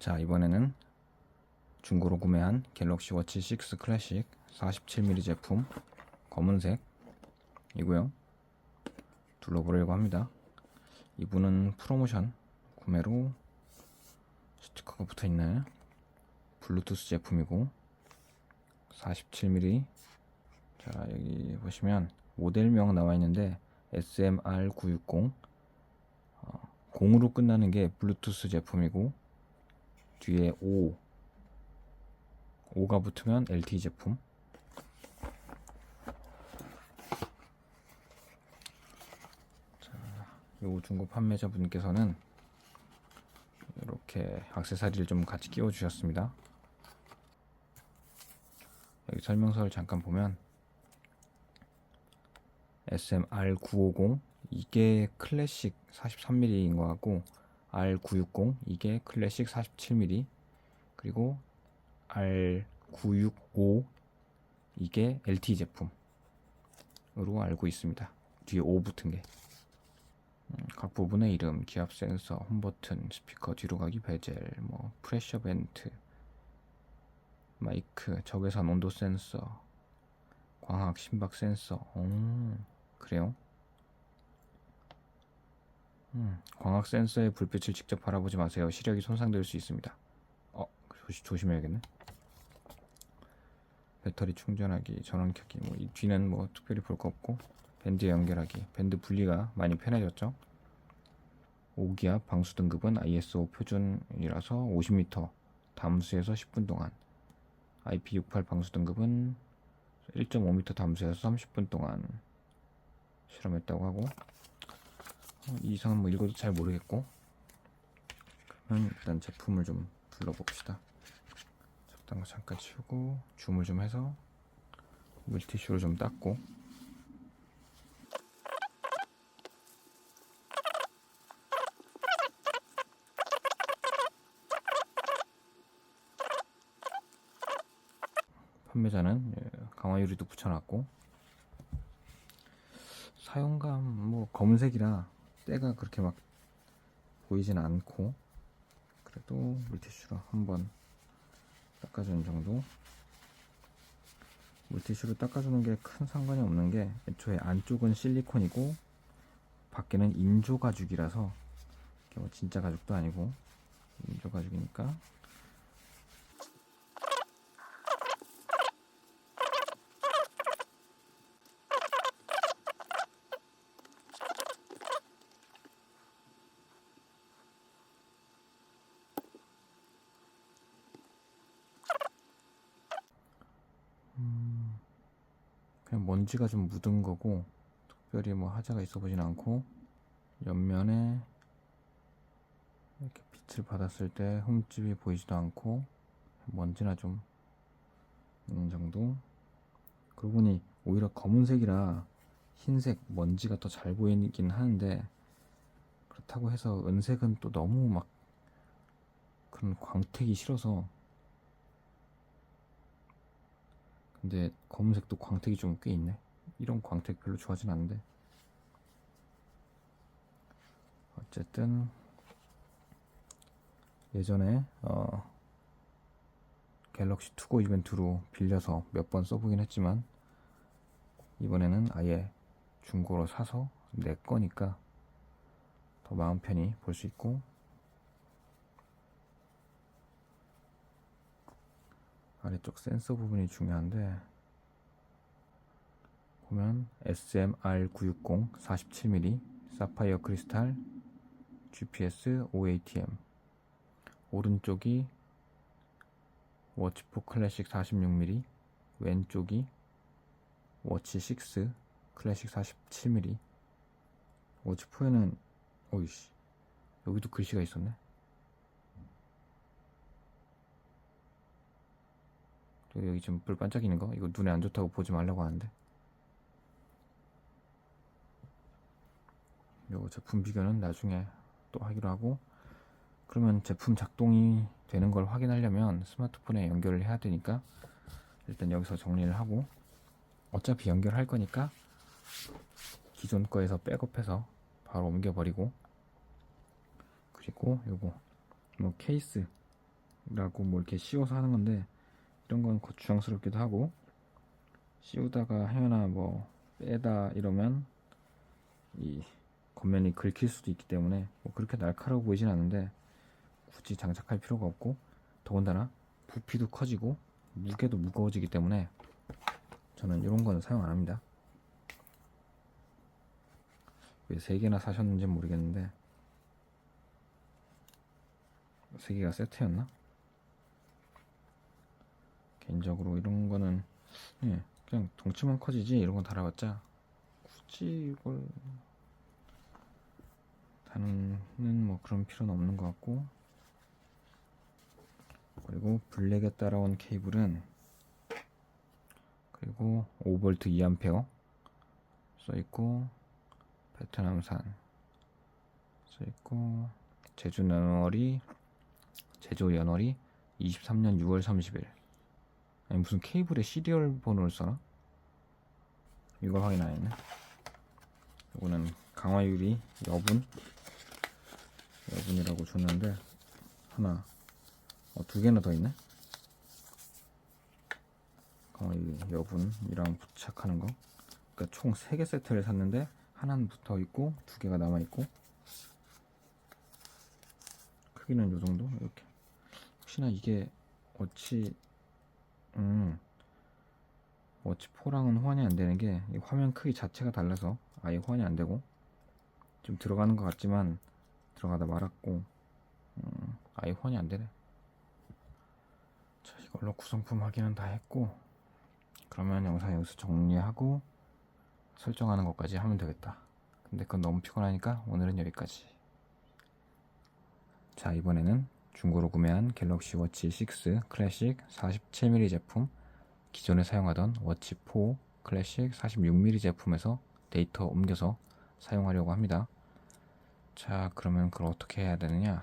자 이번에는 중고로 구매한 갤럭시 워치 6 클래식 47mm 제품 검은색 이고요. 둘러보려고 합니다. 이분은 프로모션 구매로 스티커가 붙어있네. 블루투스 제품이고 47mm 자 여기 보시면 모델명 나와 있는데 SMR960 어, 0으로 끝나는 게 블루투스 제품이고 뒤에 5 5가 붙으면 LTE 제품. 자, 요 중고 판매자 분께서는 이렇게 악세사리를 좀 같이 끼워 주셨습니다. 여기 설명서를 잠깐 보면 SMR950 이게 클래식 43mm인 것 같고 R960 이게 클래식 47mm 그리고 R965 이게 LTE 제품으로 알고 있습니다. 뒤에 5 붙은 게. 음, 각 부분의 이름, 기압 센서, 홈 버튼, 스피커 뒤로 가기 베젤, 뭐 프레셔 벤트, 마이크, 적외선 온도 센서, 광학 심박 센서. 음, 그래요? 음, 광학 센서의 불빛을 직접 바라보지 마세요. 시력이 손상될 수 있습니다. 어, 조시, 조심해야겠네. 배터리 충전하기, 전원 켜기, 뭐 이 뒤는 뭐 특별히 볼 거 없고 밴드 연결하기, 밴드 분리가 많이 편해졌죠. 5기압 방수 등급은 ISO 표준이라서 50m 담수에서 10분 동안, IP68 방수 등급은 1.5m 담수에서 30분 동안 실험했다고 하고 어, 이 이상은 뭐 읽어도 잘 모르겠고. 그러면 일단 제품을 좀 둘러봅시다. 적당한 거 잠깐 치우고 줌을 좀 해서 물티슈로 좀 닦고. 판매자는 예, 강화 유리도 붙여놨고. 사용감 뭐 검은색이라 때가 그렇게 막 보이진 않고 그래도 물티슈로 한번 닦아주는 정도. 물티슈로 닦아주는 게 큰 상관이 없는 게 애초에 안쪽은 실리콘이고 밖에는 인조 가죽이라서 뭐 진짜 가죽도 아니고 인조 가죽이니까 그냥 먼지가 좀 묻은 거고 특별히 뭐 하자가 있어 보진 않고 옆면에 이렇게 빛을 받았을 때 흠집이 보이지도 않고 먼지나 좀 있는 정도? 그러고 보니 오히려 검은색이라 흰색 먼지가 더 잘 보이긴 하는데 그렇다고 해서 은색은 또 너무 막 그런 광택이 싫어서 근데 검은색도 광택이 좀 꽤 있네. 이런 광택 별로 좋아하진 않는데. 어쨌든 예전에 어, 갤럭시 투고 이벤트로 빌려서 몇 번 써보긴 했지만 이번에는 아예 중고로 사서 내 거니까 더 마음 편히 볼 수 있고 아래쪽 센서 부분이 중요한데 보면 SMR960 47mm 사파이어 크리스탈 GPS OATM 오른쪽이 워치4 클래식 46mm 왼쪽이 워치 6 클래식 47mm 워치4에는 어이씨 여기도 글씨가 있었네 여기 지금 불 반짝이는 거? 이거 눈에 안 좋다고 보지 말라고 하는데. 요 제품 비교는 나중에 또 하기로 하고. 그러면 제품 작동이 되는 걸 확인하려면 스마트폰에 연결을 해야 되니까 일단 여기서 정리를 하고. 어차피 연결할 거니까 기존 거에서 백업해서 바로 옮겨버리고. 그리고 요거 뭐 케이스 라고 뭐 이렇게 씌워서 하는 건데 이런 건 거추장스럽기도 하고 씌우다가 하나 뭐 빼다 이러면 이 겉면이 긁힐 수도 있기 때문에 뭐 그렇게 날카로워 보이진 않는데 굳이 장착할 필요가 없고 더군다나 부피도 커지고 무게도 무거워지기 때문에 저는 이런 거는 사용 안 합니다. 왜세 개나 사셨는지 모르겠는데 세 개가 세트였나? 개인적으로 이런 거는 예, 그냥 덩치만 커지지 이런 건 달아봤자 굳이 이걸 다는 뭐 그런 필요는 없는 것 같고. 그리고 블랙에 따라온 케이블은 그리고 5V 2A 써있고 베트남산 써있고 제주 연월이 제조 연월이 23년 6월 30일 아니 무슨 케이블에 시리얼 번호를 써나? 이걸 확인 안 했네. 이거는 강화유리 여분? 여분이라고 줬는데 하나 어, 두 개나 더 있네? 강화유리 여분이랑 부착하는 거? 그러니까 총 세 개 세트를 샀는데 하나는 붙어 있고 두 개가 남아 있고? 크기는 요 정도? 이렇게. 혹시나 이게 어치 음 워치 4랑은 호환이 안 되는 게이 화면 크기 자체가 달라서 아예 호환이 안 되고 좀 들어가는 것 같지만 들어가다 말았고 음, 아예 호환이 안 되네. 자 이걸로 구성품 확인은 다 했고 그러면 영상 여기서 정리하고 설정하는 것까지 하면 되겠다. 근데 그건 너무 피곤하니까 오늘은 여기까지. 자 이번에는 중고로 구매한 갤럭시 워치 6 클래식 47mm 제품 기존에 사용하던 워치 4 클래식 46mm 제품에서 데이터 옮겨서 사용하려고 합니다. 자, 그러면 그걸 어떻게 해야 되느냐?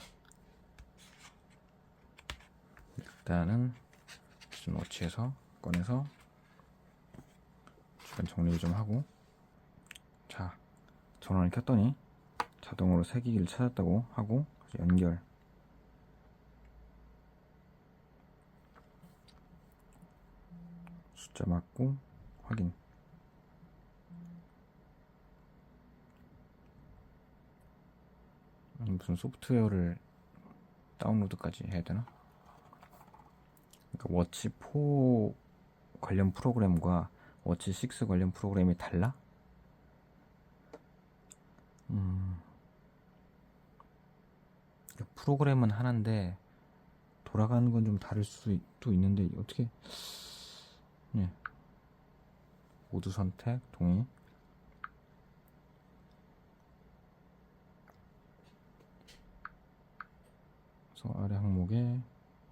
일단은 기존 워치에서 꺼내서 주변 정리를 좀 하고 자, 전원을 켰더니 자동으로 새기기를 찾았다고 하고 연결 숫자 맞고 확인 무슨 소프트웨어를 다운로드까지 해야 되나? 그러니까 워치 4 관련 프로그램과 워치 6 관련 프로그램이 달라? 음, 프로그램은 하나인데 돌아가는 건 좀 다를 수도 있는데 어떻게 예. 모두 선택 동의. 그래서 아래 항목에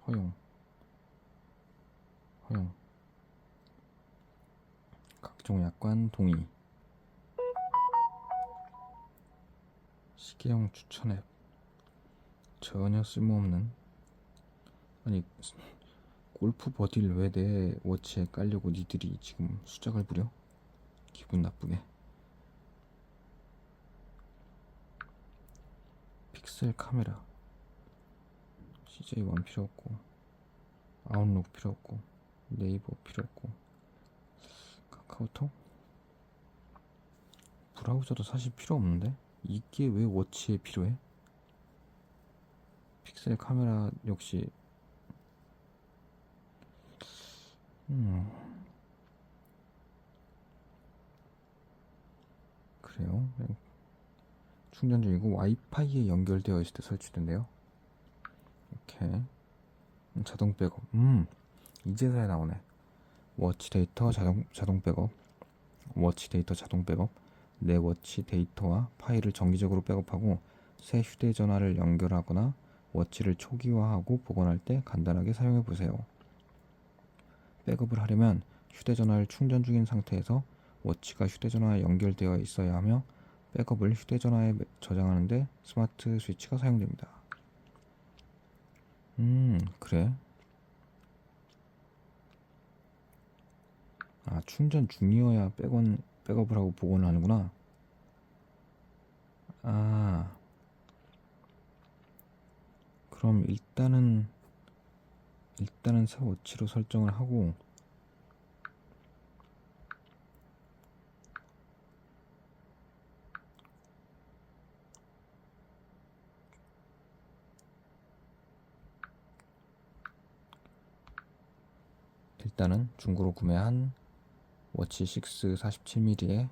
허용. 허용. 각종 약관 동의. 시계형 추천 앱 전혀 쓸모없는. 아니 골프 버디를 왜 내 워치에 깔려고 니들이 지금 수작을 부려? 기분 나쁘게. 픽셀 카메라. CJ1 필요 없고 아웃룩 필요 없고 네이버 필요 없고. 카카오톡? 브라우저도 사실 필요 없는데? 이게 왜 워치에 필요해? 픽셀 카메라 역시 음. 그래요. 네. 충전 중이고 와이파이에 연결되어 있을 때 설치된대요. 이렇게 음, 자동 백업. 음, 이제서야 나오네. 워치 데이터 자동 자동 백업. 워치 데이터 자동 백업. 내 워치 데이터와 파일을 정기적으로 백업하고 새 휴대전화를 연결하거나 워치를 초기화하고 복원할 때 간단하게 사용해 보세요. 백업을 하려면 휴대전화를 충전 중인 상태에서 워치가 휴대전화에 연결되어 있어야 하며 백업을 휴대전화에 저장하는데 스마트 스위치가 사용됩니다. 음, 그래. 아, 충전 중이어야 백원, 백업을 하고 복원을 하는구나. 아, 그럼 일단은 일단은 새 워치로 설정을 하고 일단은 중고로 구매한 워치 6 47mm의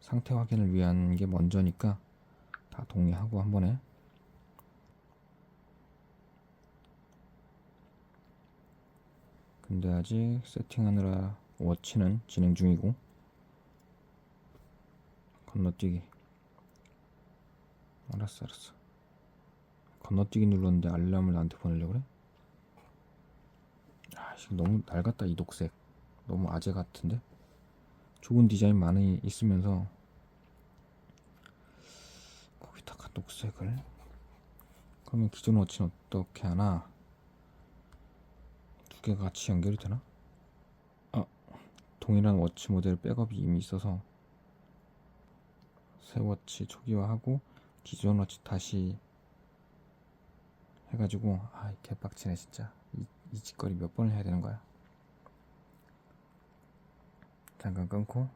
상태 확인을 위한 게 먼저니까 다 동의하고 한 번에 근데 아직 세팅하느라 워치는 진행 중이고 건너뛰기. 알았어 알았어. 건너뛰기 눌렀는데 알람을 나한테 보내려고 그래? 아 지금 너무 낡았다 이 녹색. 너무 아재 같은데? 좋은 디자인 많이 있으면서 거기다가 녹색을? 그러면 기존 워치는 어떻게 하나? 두 개가 같이 연결이 되나? 아 동일한 워치 모델 백업이 이미 있어서 새 워치 초기화하고 기존 워치 다시 해가지고 아 개빡치네 진짜. 이, 이 짓거리 몇 번을 해야 되는 거야? 잠깐 끊고